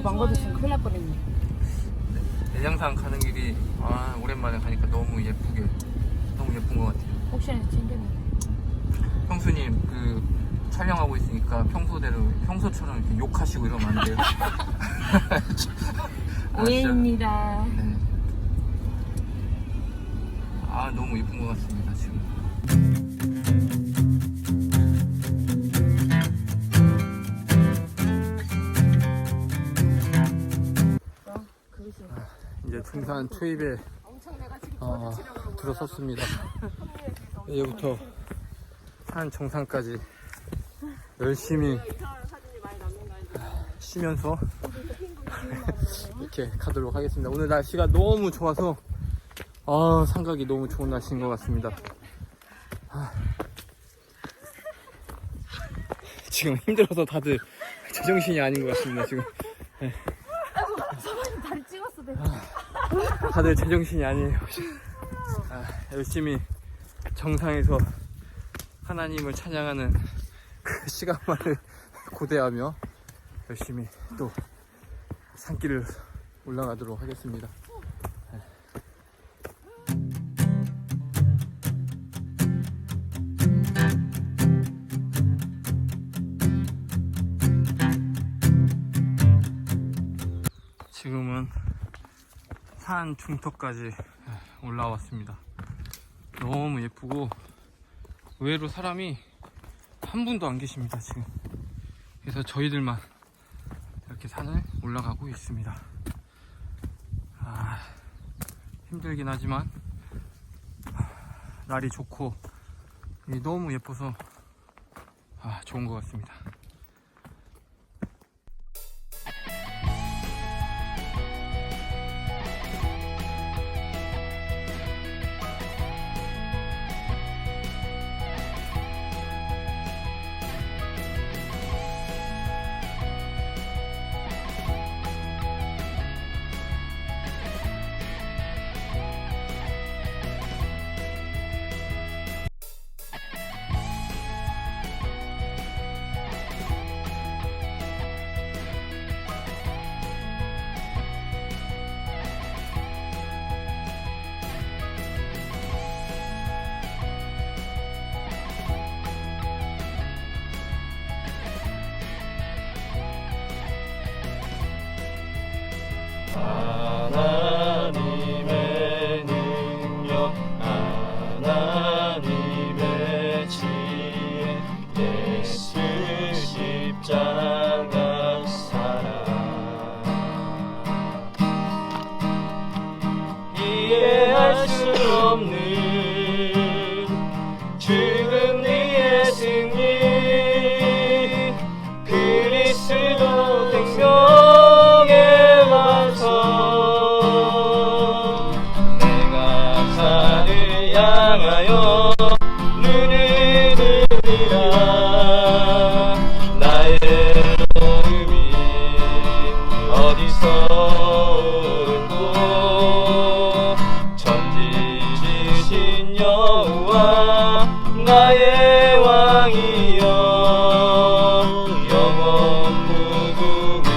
이거 망가졌으면 큰일 날 뻔했네. 내장산 가는 길이 아 오랜만에 가니까 너무 예쁘게 너무 예쁜 것 같아요. 혹시나 챙겼네. 형수님 그 촬영하고 있으니까 평소대로 평소처럼 이렇게 욕하시고 이러면 안 돼요. 아, 오해입니다. 네. 아 너무 예쁜 것 같습니다 지금. 등산 초입에 어, 들어섰습니다. 이제부터 산 정상까지 열심히 쉬면서 이렇게 가도록 하겠습니다. 오늘 날씨가 너무 좋아서 아, 삼각이 너무 좋은 날씨인 것 같습니다. 아. 지금 힘들어서 다들 제정신이 아닌 것 같습니다. 지금 내가. 다들 제정신이 아니에요. 아, 열심히 정상에서 하나님을 찬양하는 그 시간만을 고대하며 열심히 또 산길을 올라가도록 하겠습니다. 네. 지금은 산 중턱까지 올라왔습니다. 너무 예쁘고 의외로 사람이 한 분도 안 계십니다 지금. 그래서 저희들만 이렇게 산을 올라가고 있습니다. 아, 힘들긴 하지만 날이 좋고 이 너무 예뻐서 아, 좋은 것 같습니다. 하 나의 도움이 어디서 올고 천지 지신 여호와 나의 왕이여 영원 무궁히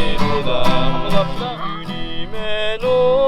지키시리로다. 주님의 높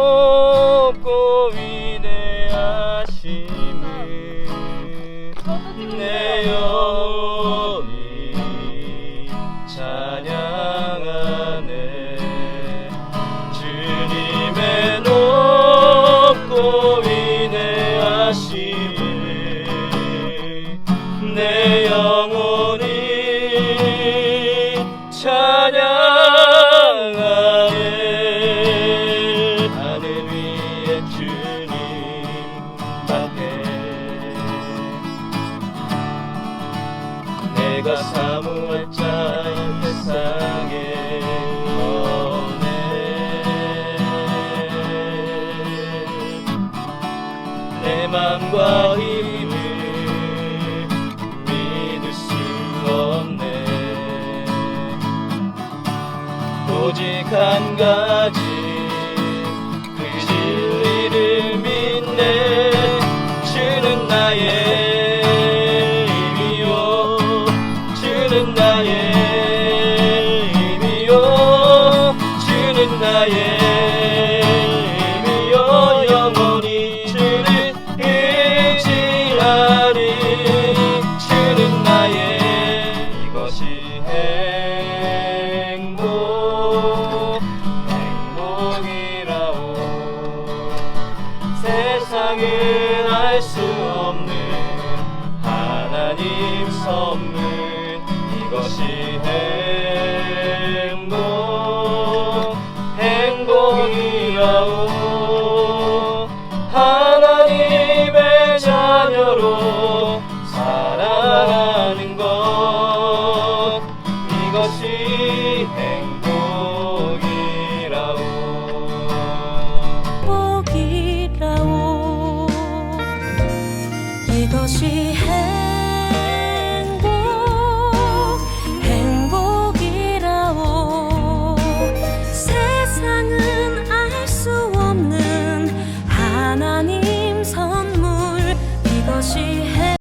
내가 사모할 자인 세상에 없네. 내 맘과 힘을 믿을 수 없네. 오직 한 가지 수 없는 하나님 선물 이것이 해.